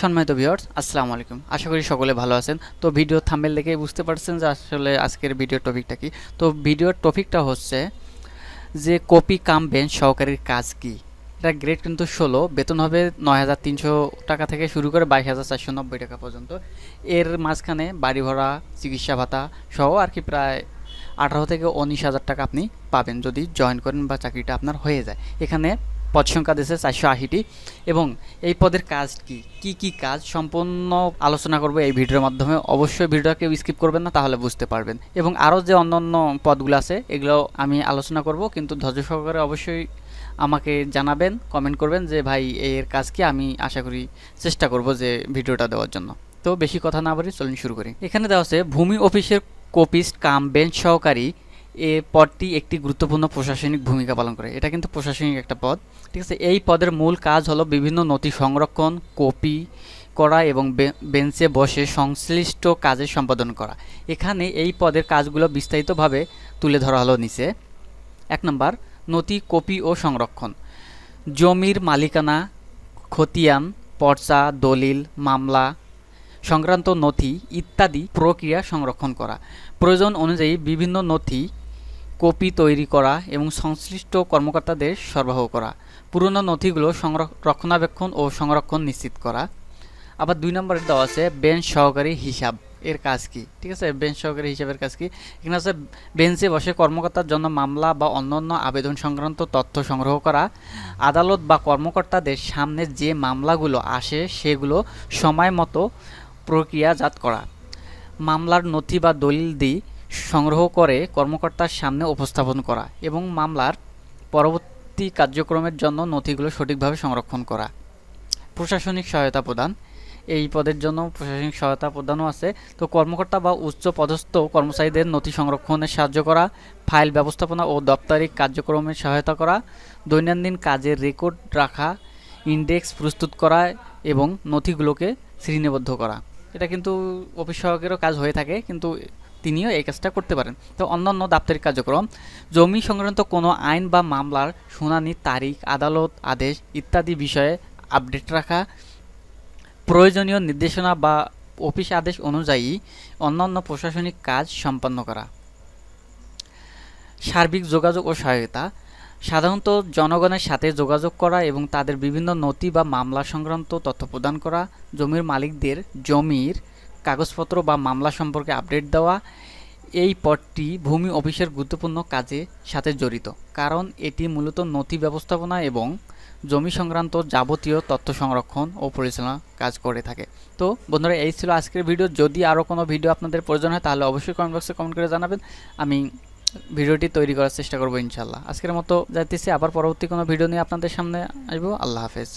সম্মানিত ভিউয়ার্স আসসালামু আলাইকুম। আশা করি সকলে ভালো আছেন। তো ভিডিও থাম্বেল দেখে বুঝতে পারছেন যে আসলে আজকের ভিডিও টপিকটা কি। তো ভিডিওর টপিকটা হচ্ছে যে কপি কাম বেঞ্চ সহকারীর কাজ কি। এটা গ্রেড কিন্তু ষোলো, বেতন হবে নয় হাজার তিনশো টাকা থেকে শুরু করে বাইশ হাজার চারশো নব্বই টাকা পর্যন্ত। এর মাঝখানে বাড়ি ভাড়া, চিকিৎসা ভাতা সহ আর কি প্রায় আঠারো থেকে উনিশ হাজার টাকা আপনি পাবেন যদি জয়েন করেন বা চাকরিটা আপনার হয়ে যায়। এখানে পদ সংখ্যা দিয়েছে চারশো আশিটি। এবং এই পদের কাজ কি? কি কি কাজ? সম্পূর্ণ আলোচনা করব এই ভিডিওর মাধ্যমে। অবশ্যই ভিডিওটা কেউ স্কিপ করবেন না, তাহলে বুঝতে পারবেন। এবং আরও যে অন্যান্য পদগুলো আছে এগুলো আমি আলোচনা করব। কিন্তু ধৈর্য সহকারে অবশ্যই আমাকে জানাবেন কমেন্ট করবেন যে, ভাই, এর কাজ কি? আমি আশা করি চেষ্টা করব যে ভিডিওটা দেওয়ার জন্য। তো বেশি কথা না বলি চলুন শুরু করি। এখানে দেওয়া আছে, ভূমি অফিসের কপিস্ট কাম বেঞ্চ সহকারী এ পদটি একটি গুরুত্বপূর্ণ প্রশাসনিক ভূমিকা পালন করে। এটা কিন্তু প্রশাসনিক একটা পদ। ঠিক আছে? এই পদের মূল কাজ হলো বিভিন্ন নথি সংরক্ষণ, কপি করা এবং বেঞ্চে বসে সংশ্লিষ্ট কাজের সম্পাদন করা। এখানে এই পদের কাজগুলো বিস্তারিতভাবে তুলে ধরা হলো নিচে। এক নম্বর, নথি কপি ও সংরক্ষণ। জমির মালিকানা, খতিয়ান, পর্চা, দলিল, মামলা, সংক্রান্ত নথি ইত্যাদি প্রক্রিয়া সংরক্ষণ করা। প্রয়োজন অনুযায়ী বিভিন্ন নথি কপি তৈরি করা এবং সংশ্লিষ্ট কর্মকর্তাদের সরবরাহ করা, পুরনো নথিগুলো রক্ষণাবেক্ষণ ও সংরক্ষণ নিশ্চিত করা। আবার দুই নম্বরে দেওয়া আছে বেঞ্চ সহকারী হিসাব এর কাজ কি, ঠিক আছে? বেঞ্চ সহকারী হিসাবের কাজ কি? এখানে আছে বেঞ্চে বসে কর্মকর্তার জন্য মামলা বা অন্যান্য আবেদন সংক্রান্ত তথ্য সংগ্রহ করা, আদালত বা কর্মকর্তাদের সামনে যে মামলাগুলো আসে সেগুলো সময় মতো প্রক্রিয়াজাত করা, মামলার নথি বা দলিল দি সংগ্রহ করে কর্মকর্তার সামনে উপস্থাপন করা এবং মামলার পরবর্তী কার্যক্রমের জন্য নথিগুলো সঠিকভাবে সংরক্ষণ করা। প্রশাসনিক সহায়তা প্রদান। এই পদের জন্য প্রশাসনিক সহায়তা প্রদানও আছে। তো কর্মকর্তা বা উচ্চ পদস্থ কর্মচারীদের নথি সংরক্ষণে সাহায্য করা, ফাইল ব্যবস্থাপনা ও দপ্তরিক কার্যক্রমে সহায়তা করা, দৈনন্দিন কাজের রেকর্ড রাখা, ইন্ডেক্স প্রস্তুত করা এবং নথিগুলোকে শ্রেণীবদ্ধ করা। এটা কিন্তু অফিস সহায়কেরও কাজ হয়ে থাকে, কিন্তু তিনিও এই কাজটা করতে পারেন। তো অন্যান্য দাপ্তরিক কার্যক্রম, জমি সংক্রান্ত কোনো আইন বা মামলার শুনানি, তারিখ, আদালত, আদেশ ইত্যাদি বিষয়ে আপডেট রাখা, প্রয়োজনীয় নির্দেশনা বা অফিস আদেশ অনুযায়ী অন্যান্য প্রশাসনিক কাজ সম্পন্ন করা। সার্বিক যোগাযোগ ও সহায়তা, সাধারণত জনগণের সাথে যোগাযোগ করা এবং তাদের বিভিন্ন নথি বা মামলা সংক্রান্ত তথ্য প্রদান করা, জমির মালিকদের জমির কাগজপত্র বা মামলা সম্পর্কে আপডেট দেওয়া এই পদটি ভূমি অফিসের গুরুত্বপূর্ণ কাজে সাথে জড়িত, কারণ এটি মূলত নথি ব্যবস্থাপনা এবং জমি সংক্রান্ত যাবতীয় তথ্য সংরক্ষণ ও পরিচালনা কাজ করে থাকে। তো বন্ধুরা, এই ছিল আজকের ভিডিও। যদি আরও কোনো ভিডিও আপনাদের প্রয়োজন হয়, তাহলে অবশ্যই কমেন্ট বক্সে কমেন্ট করে জানাবেন। আমি ভিডিওটি তৈরি করার চেষ্টা করব ইনশাল্লাহ আজকের মতো যাইতেছি। আবার পরবর্তী কোনো ভিডিও নিয়ে আপনাদের সামনে আসব। আল্লাহ হাফেজ।